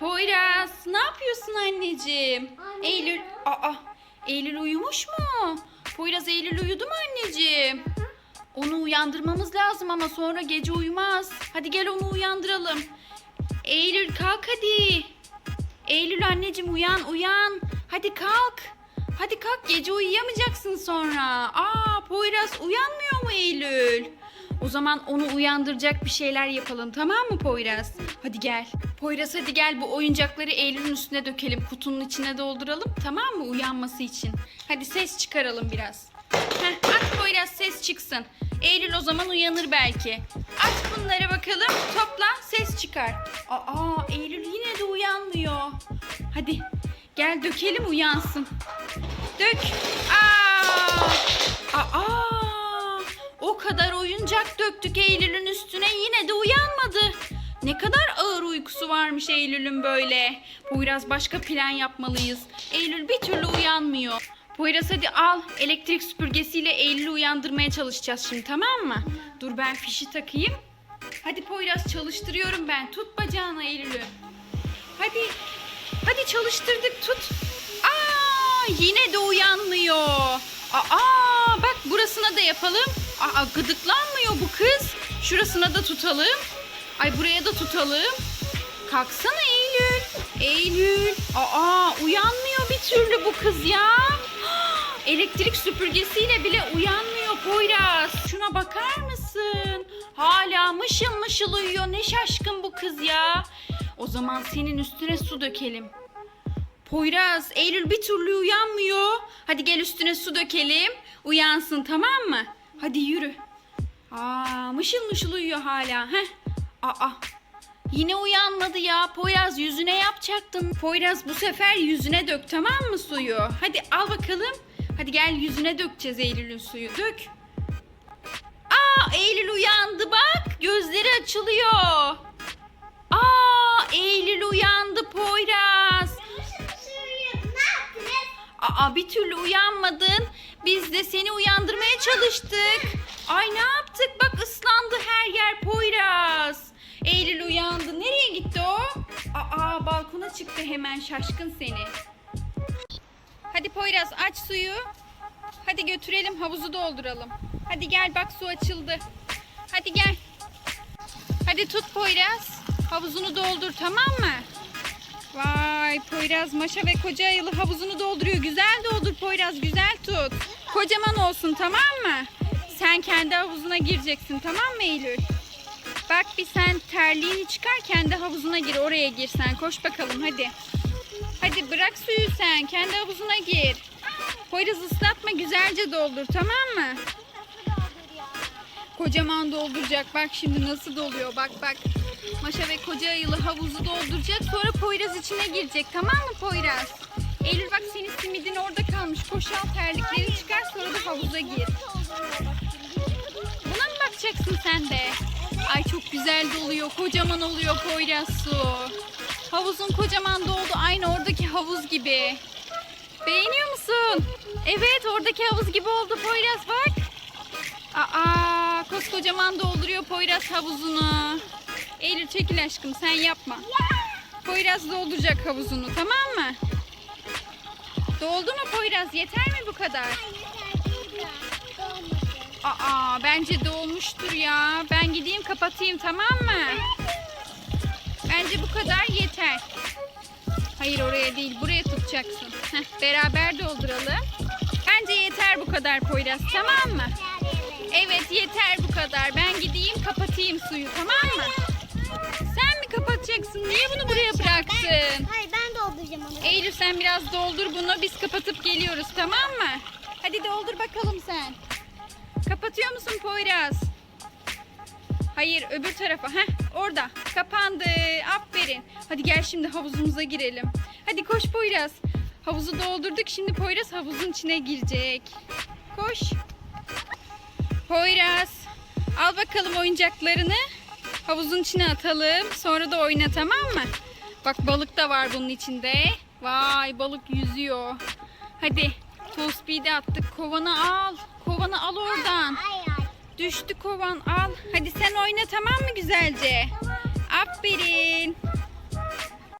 Poyraz ne yapıyorsun anneciğim? Anne. Eylül, aa Eylül uyumuş mu? Poyraz Eylül uyudu mu anneciğim? Onu uyandırmamız lazım ama sonra gece uyumaz. Hadi gel onu uyandıralım. Eylül kalk hadi. Eylül anneciğim uyan uyan. Hadi kalk. Hadi kalk gece uyuyamayacaksın sonra. Aa Poyraz uyanmıyor mu Eylül? O zaman onu uyandıracak bir şeyler yapalım tamam mı Poyraz? Hadi gel. Poyraz hadi gel bu oyuncakları Eylül'ün üstüne dökelim. Kutunun içine dolduralım tamam mı uyanması için. Hadi ses çıkaralım biraz. Heh, at Poyraz ses çıksın. Eylül o zaman uyanır belki. At bunları bakalım topla ses çıkar. Aa Eylül yine de uyanmıyor. Hadi gel dökelim uyansın. Dök. Aa! Aa! O kadar oyuncak döktük Eylül'ün üstüne yine de uyanmadı. Ne kadar ağır uykusu varmış Eylül'ün böyle. Poyraz başka plan yapmalıyız. Eylül bir türlü uyanmıyor. Poyraz hadi al. Elektrik süpürgesiyle Eylül'ü uyandırmaya çalışacağız şimdi tamam mı? Dur ben fişi takayım. Hadi Poyraz çalıştırıyorum ben. Tut bacağına Eylül'ü. Hadi. Hadi çalıştırdık tut. Aa yine de uyanmıyor. Aa bak burasına da yapalım. Aa gıdıklanmıyor bu kız. Şurasına da tutalım. Ay buraya da tutalım. Kalksana Eylül. Eylül. Aa uyanmıyor bir türlü bu kız ya. Elektrik süpürgesiyle bile uyanmıyor Poyraz. Şuna bakar mısın? Hala mışıl mışıl uyuyor. Ne şaşkın bu kız ya. O zaman senin üstüne su dökelim. Poyraz, Eylül bir türlü uyanmıyor. Hadi gel üstüne su dökelim. Uyansın tamam mı? Hadi yürü. Aa, mışıl mışıl uyuyor hala. Heh. Aa. Yine uyanmadı ya. Poyraz yüzüne yapacaktın. Poyraz bu sefer yüzüne dök tamam mı suyu? Hadi al bakalım. Hadi gel yüzüne dökeceğiz Eylül'ün suyu. Dök. Aa Eylül uyandı bak. Gözleri açılıyor. Aa Eylül uyandı Poyraz. Aa bir türlü uyanmadın. Biz de seni uyandırmaya çalıştık. Ay ne yaptık? Bak ıslandı her yer Poyraz. Eylül uyandı. Nereye gitti o? Aa balkona çıktı hemen şaşkın seni. Hadi Poyraz aç suyu. Hadi götürelim havuzu dolduralım. Hadi gel bak su açıldı. Hadi gel. Hadi tut Poyraz. Havuzunu doldur tamam mı? Vay Poyraz Maşa ve koca ayılı havuzunu dolduruyor. Güzel doldur Poyraz güzel tut. Kocaman olsun tamam mı? Sen kendi havuzuna gireceksin tamam mı Eylül? Bak bir sen terliğini çıkar kendi havuzuna gir oraya gir sen koş bakalım hadi. Hadi bırak suyu sen kendi havuzuna gir. Poyraz ıslatma güzelce doldur tamam mı? Kocaman dolduracak. Bak şimdi nasıl doluyor. Bak bak. Maşa ve koca ayılı havuzu dolduracak. Sonra Poyraz içine girecek. Tamam mı Poyraz? Eylül bak senin simidin orada kalmış. Koşal terlikleri çıkar sonra da havuza gir. Buna mı bakacaksın sen de? Ay çok güzel doluyor. Kocaman oluyor Poyraz su. Havuzun kocaman doldu. Aynı oradaki havuz gibi. Beğeniyor musun? Evet oradaki havuz gibi oldu Poyraz bak. Aa, koskocaman dolduruyor Poyraz havuzunu. Eylül çekil aşkım sen yapma. Poyraz dolduracak havuzunu tamam mı? Doldu mu Poyraz? Yeter mi bu kadar? Aa, bence dolmuştur ya. Ben gideyim kapatayım tamam mı? Bence bu kadar yeter. Hayır oraya değil buraya tutacaksın. Heh, beraber dolduralım. Bence yeter bu kadar Poyraz tamam mı? Evet yeter bu kadar. Ben gideyim kapatayım suyu tamam mı? Kapatacaksın? Niye bunu buraya bıraktın? Hayır ben dolduracağım onu. Eylül sen biraz doldur bunu. Biz kapatıp geliyoruz tamam mı? Hadi doldur bakalım sen. Kapatıyor musun Poyraz? Hayır öbür tarafa. Heh orada. Kapandı. Aferin. Hadi gel şimdi havuzumuza girelim. Hadi koş Poyraz. Havuzu doldurduk. Şimdi Poyraz havuzun içine girecek. Koş. Poyraz. Al bakalım oyuncaklarını. Havuzun içine atalım. Sonra da oyna tamam mı? Bak balık da var bunun içinde. Vay balık yüzüyor. Hadi Tosbi'yi de attık. Kovanı al. Kovanı al oradan. Düştü kovan al. Hadi sen oyna tamam mı güzelce? Aferin.